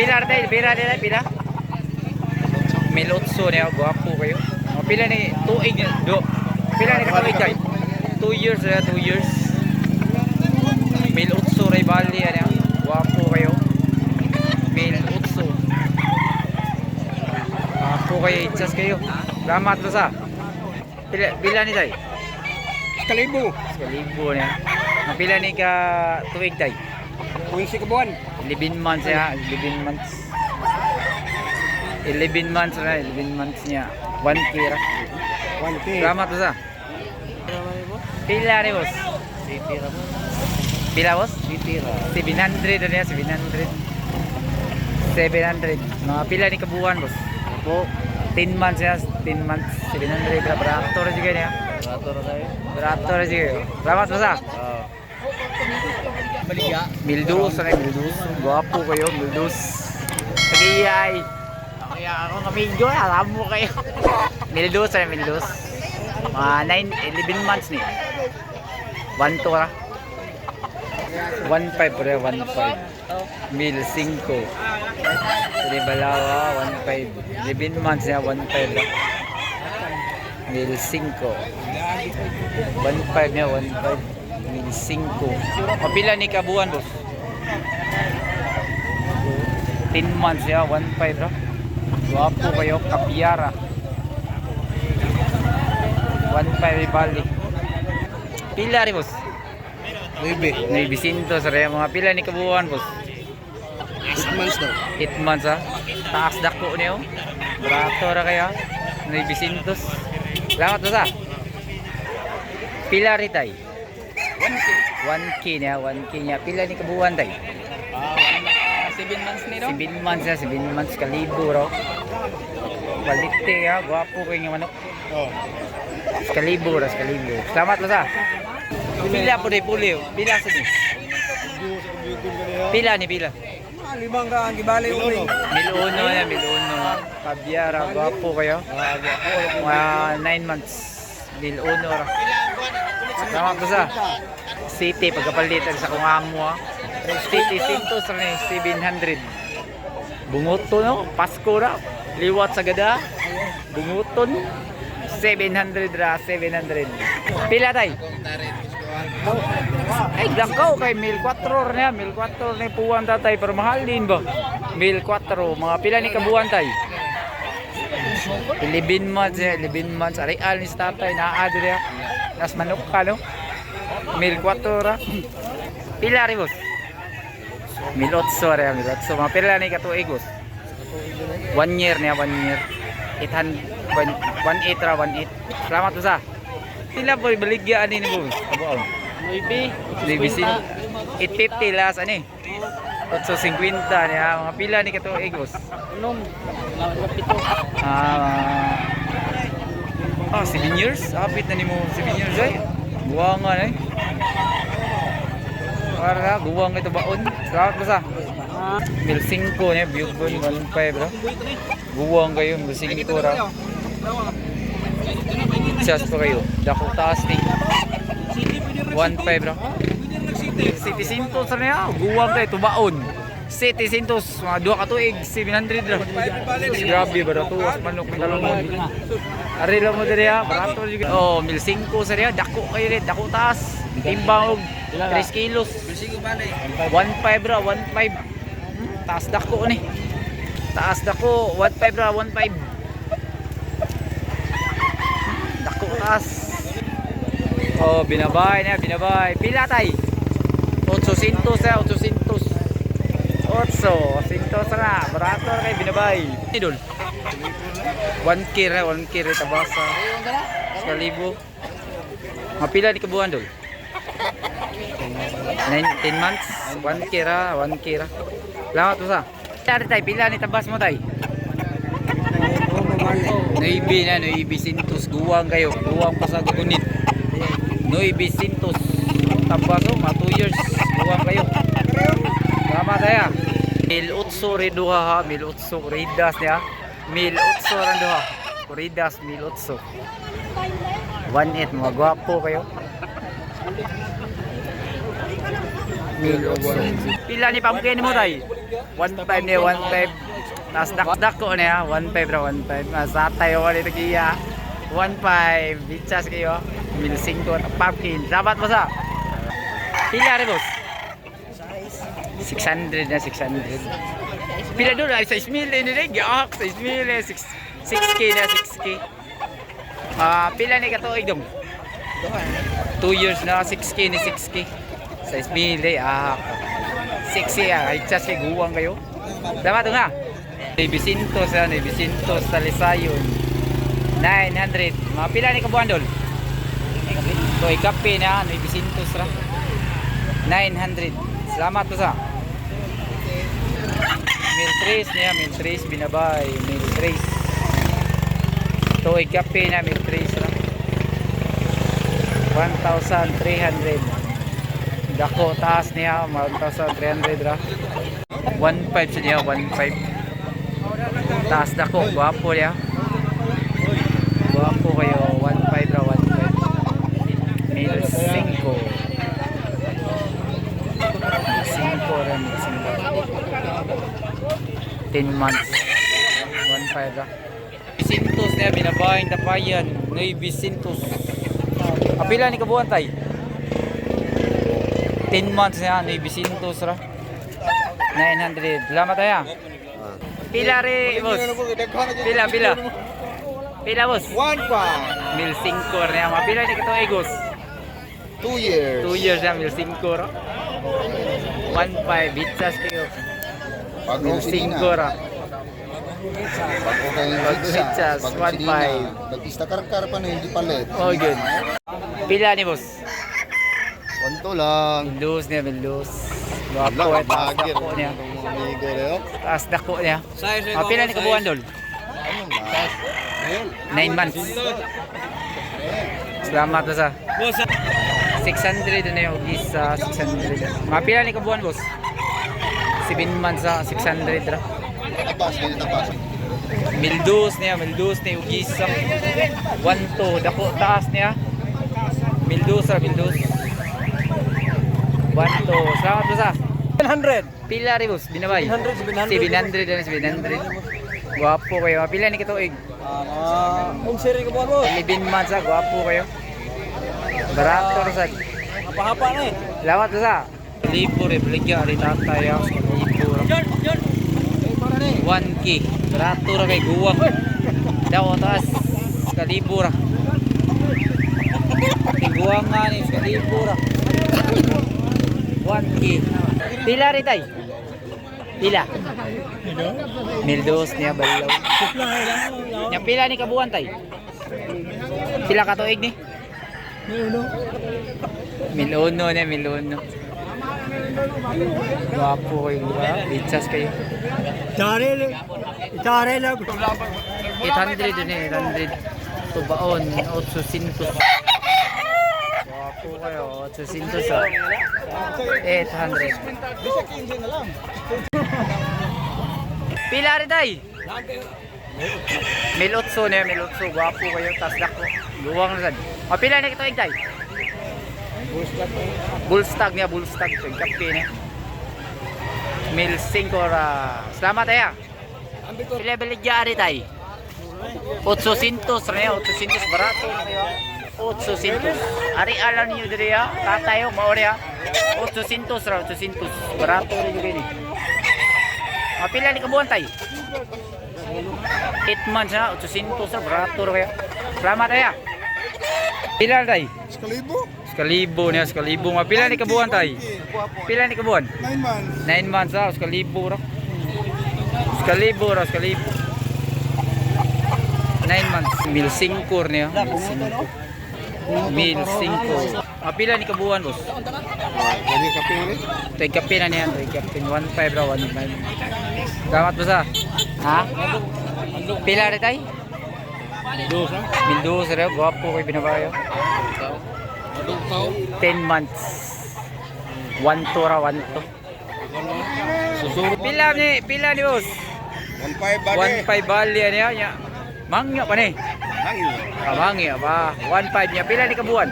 Pila tayo, pila nila, pila. Milotso niya, gwapo kayo. O, pila ni, tuig do. Pila ni katuig tayo. Two years na, two years. Milotso, Ray Bali, ano, gwapo kayo. Milotso. Gwapo kayo, itchas kayo. Salamat ba sa? Pila, pila ni tayo. Kalibo. Kalibo niya. Pila ni ka tuig tayo. Kung si kabuan. 11 months ya, 11 months. 11 months na, 11 months niya. 1K ra. 1K. Salamat po sa. Pila rin boss. Ra mo. Pila boss? Ra. 700 na niya, 700. 700. Mga pila ni kabuhan boss. Po. 10 months niya, 10 months, 700 ra. Barato ra juga niya. Rato ra tayo. Juga. Salamat po sa. Baligya. Mildus, ano Mildus? Gwapo kayo, Mildus. Tagayay. Kaya ako kaminggo, alam mo kayo. Mildus, ano Mildus? Mga 9, 11 months ni. 1 to ra. 1.5 pre, 1.5. Mil 5. Pwede balawa, 1.5. 11 months niya, 1.5 ra. Mil 5. 1.5 niya, 1.5. Mil 5. Mapila ni kabuan, boss? 10 months ya, 1.5 ra. Guwapo kayo, kapiyara. 1.5 bali. Pila rin, boss? Maybe. May bisinto sa rin mga pila ni kabuan, boss. 8 months daw. 8 months ha. Taas dako niyo. Barato ra kaya. May bisintos. Salamat boss ha. Pila rin tay? 1K. 1K niya, 1K niya. Pila ni kabuan tay? Ah, 7 months ni 7 months ya, 7 months kalibo raw. Balite ha, gwapo ko yung manok. Oh. Kalibo ra, kalibo. Salamat boss ha. Pila po day puli. Pila sa ni? Pila ni pila? Ah, limang ka ang gibali uling. Miluno na, miluno. Kabyara, gwapo kayo. Mga 9 months. Miluno ra. Salamat po sa City, pagkapalitan sa kung amo ha. City, Sintos ra ni 700. Bunguto no, Pasko ra. Liwat sa gada. Bunguton. 700 ra, 700. Pila tay? Ay, dakaw kay mil 4 niya, mil 4 ni puwan tatay pero mahal din ba? Mil 4, mga pila ni kabuan tay? 11 months, eh, 11 months. Aray, al ni sa tatay, naad niya. Nas manok ka, no? Mil 4 ra. Pila rin, boss? Mil 8 ra, mil 8. Mga pila ni katuig, boss? One year niya, one year. 800, 1.8 ra, 1.8. Salamat po sa. Pila po, baligyan ni boss. Abo, Maybe. Divisin 850 las ani. 850 niya mga pila ni egos. Nung. Lapito. Ah. Ah, 7 years. Apit na nimo 7 years ay. Buwangan ay. Para guwang ito baon. Salamat mo sa. Mil 5 niya, Bukon 1.5 bro. Guwang kayo, mil 5 ra. Just pa kayo. Dako taas ni. 1.5 bro. City Sintos na niya. Guwang kayo, tubaon. City Sintos, mga duha ka tuig, 700 ra. Grabe ito? Tuwas manok ng talong Ari lang mo diri ha, barato juga. Oh, 1.5 sa niya. Dako kayo rin, dako taas. Timbang og 3 kilos. 1.5 ra, 1.5. Hmm, Taas dako ni. Taas dako, 1.5 ra, 1.5. Dako taas. Oh, binabay na, binabay. Pila tay? 800 sa 800. 800 na. Barato na kay binabay. Idol. 1k ra, 1k ra tabasa. Sekalibo. Mapila ni kabuhan dol? 9 10 months, 1k ra, 1k ra. Salamat mo sa. Tari tay, pila ni tabas mo tay? Noibi na, Noibi Sintos. Guwang kayo. Guwang pa sa gugunit. Noibi Sintos. Tabaso, mga 2 years. Guwang kayo. Salamat tayo. Mil utso reduha ha. Mil utso. Ridas niya. Mil utso randuha. Ridas, mil utso. 1.8. Mga gwapo kayo. Pila ni pamukhin mo tay? 1.5 niya, 1.5. Tapos dak-dak ko niya, 1.5 ra, 1.5. Masatay ako nito kaya. 1.5. Bichas kayo. 1.5 ko. Pumpkin. Dapat mo sa? Pila rin boss? 600 na, 600. Pila doon ay 6 mil ini rin. Gyak, 6 mil eh. 6, 6k na, 6k. Ah, pila ni katuig dong? 2 years na, 6k ni 6k. 6 mil eh. Ah, 6k ah. Ay, chas kay guwang kayo. Dapat ito nga. Navy Sintos ah, Navy Sintos, Talisayon. 900. Mga pila ni kabuan doon? Ikapi na, Navy Sintos ra. 900. Salamat to sa. Mil trace niya, mil trace binabay, mil trace. Ito ay kape na mil trace lang. 1,300. Dako taas niya, 1,300 ra. 1,500 sa niya, 1,500. Taas dako, gwapo niya. Gwapo kayo, 1,500 ra, 1,500. Mil 5. 10 months. 1,500 ra. Bisintos na binabayang tapayan. Ngay Bisintos. Apila ni kabuan tay? 10 months na Ngay Bisintos ra. 900. Salamat tayo. Pila rin, boss. Pila, pila. Pila, boss. One pa. Mil 5 na yan. Mapila ni kato egos. Two years. 2 years na, mil 5 ra. 1,500. Bitsas kayo. Pag Mil 5 ra. Pag okay yung Pag dito siya. pitsas, Pag one sinina. five. Pag pista karkar pa na hindi palit. Oh, good. Pila ni boss. One to lang. Lose niya, may lose. Ka eh, taas dako niya. Amigo Leo. Taas dako niya. Ah, pila ni kabuan dol? Ano ba? 9 months. Salamat sa. 600 na yung isa, 600. Mga pila ni kabuan boss? 7 months sa 600 ra. Tapas, ganyan tapas. Mildos niya, mildos niya yung isa. 1 to, dako taas niya. Mildos ra, mildos. 1 to, salamat sa. 100. Pila rin boss, binabay. 700, 700 na 700. Gwapo kayo. Pila ni kato ig? Ah, uh, siri ko mo. 11 months ah, gwapo kayo. Barato ra sad. Hapa-hapa na eh. Lawat sa. Libo rin, bligya rin tatay ah. 1k. Barato ra kay guwang. Daw taas. Kalibo ra. Tiguang nga ni kalibo ra. 1k. Pila rin tay? Pila? Mildos niya balaw. Nya pila ni kabuan tay? Pila ka ni? Miluno niya, miluno. Gwapo kayo, di ba? Pizzas kayo. Tare, tare lang. 800 din eh, 800. Tubaon, 800. Gwapo kayo, 800 ah. 800. Pila rin tay? Milotso niya, milotso. Gwapo kayo, tas dako. Luwang na sad. Mapila na kito tay? Bullstag. Bullstag niya, bullstag. Kapi niya. Mil 5 ra. Salamat ya. Sila balik jari tay. 800 rin, 800 barato. 800. Ari alam niyo diri ya, tatayo oh, maori ya. 800 ra, 800 barato rin diri ni. Eh. Mapila ni kabuan tay. 8 months na, 800 ra, barato ra kaya. Salamat ya. Pila tay? 1,000. Kalibo niya, kalibo nga. Pila ni kabuan tay? Pila ni kabuan? 9 months. 9 months ah, kalibo ra. Kalibo ra, kalibo. 9 months, mil singkor niya. Mil singkor. Ah, pila ni kabuan ah, ah, boss? Kani kape ni? Tay kape na niya, tay kape 15 ra 15. Damat boss ah. Ha? Pila ra tay? Mendoza. Mendoza ra, guwapo kay binabayo. 10 months. 1 to ra, 1 to. Pila ni, pila ni boss? One five ba 1.5 bali niya niya. Mangyo pa ni. Kamangyo pa. 1.5 niya. Pila ni kabuan?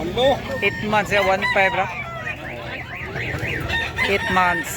Ano? 8 months ya 1.5 ra. 8 months,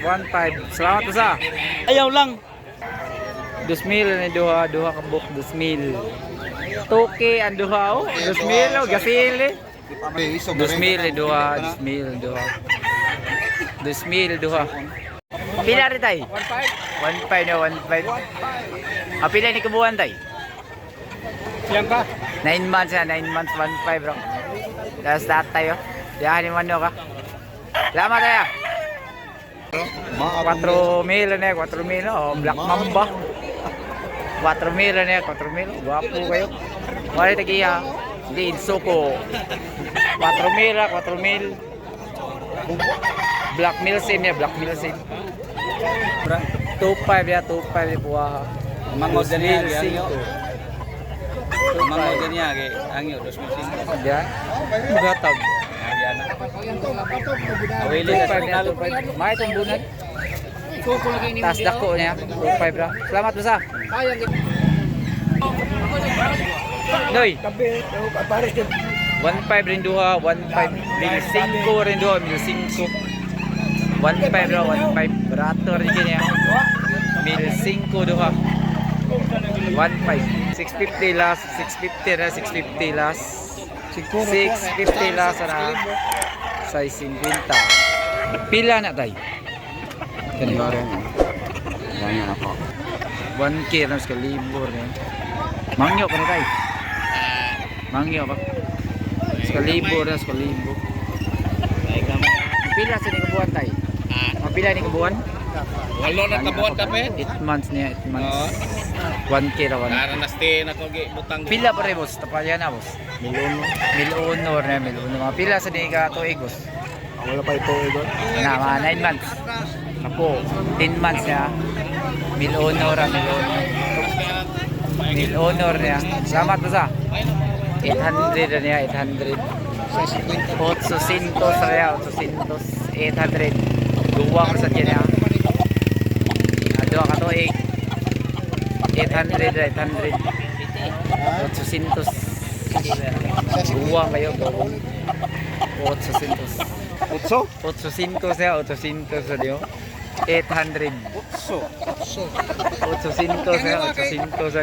1.5. Salamat sa. Ayaw lang. 2,000 ni duha, duha ka book 2,000. Toke ang duha oh. 2,000 oh, gasili. May iso 2,000 ni duha, 2,000 duha. 2,000 duha. Pila rin tay? 1.5 na 1.5. Ah, pila ni kabuhan tay? Yan ka. 9 months na, 9 months, 1.5 bro. Tapos lahat tayo. Diyahan ni Mano ka. Salamat tayo. 4 mil na 4 mil. Oh, Black Mamba. 4 mil na 4 mil. Gwapo kayo. Wala tagiya. Lead Soko. 4 mil, 4 mil. Black Milsim ya, Black Milsim. 2.5 ya, 2.5 ya buah. Mango ganyan, Milsim. ganyan. Mga ganyan, kay angyo, dos mesin. Ya. Gatag. Yan na. Awili Awili na ka sa niya, talo. 2.5. May itong bunag. Taas dako niya, 2.5 bro. Salamat mo sa. Doy, 1.5 rin duha, 1.5. Mil 5 rin duha, mil 5. 1.5 bro, 1.5. Barato rin niya. Mil 5 duha. 1.5. 650 last, 650 na, 650 last. 650 last na. Sa 50. Pila na tay? Kani Ganyan ako. 1k na sa libo rin. Mangyo pa ni tay. Mangyo pa. Sa libo rin, sa libo. Pila sa ni kabuan tay? Mapila ni kabuan? Walo na kabuhat ka pe? 8 months niya, 8 months. 1k ra 1. Para na stay na ko gi butang. Pila pa rin boss, tapalya na boss. Miluno. Mil uno na, mil uno. Mga pila sa ni ka tuig boss. Wala pa ito ito. Na, mga 9 months. Ako, 10 months niya. Mil honor, mil honor. Mil honor niya. Salamat po sa. 800 na niya, 800. 800 sa niya, 800. 800. Duwa ko sa. Ah, Duwa ka to, 8. 800, 800. 800. Duwa kayo, duwa. 800. Utso? 800 siya, 800 sa diyo. 800. Utso. 800 siya, 800 sa.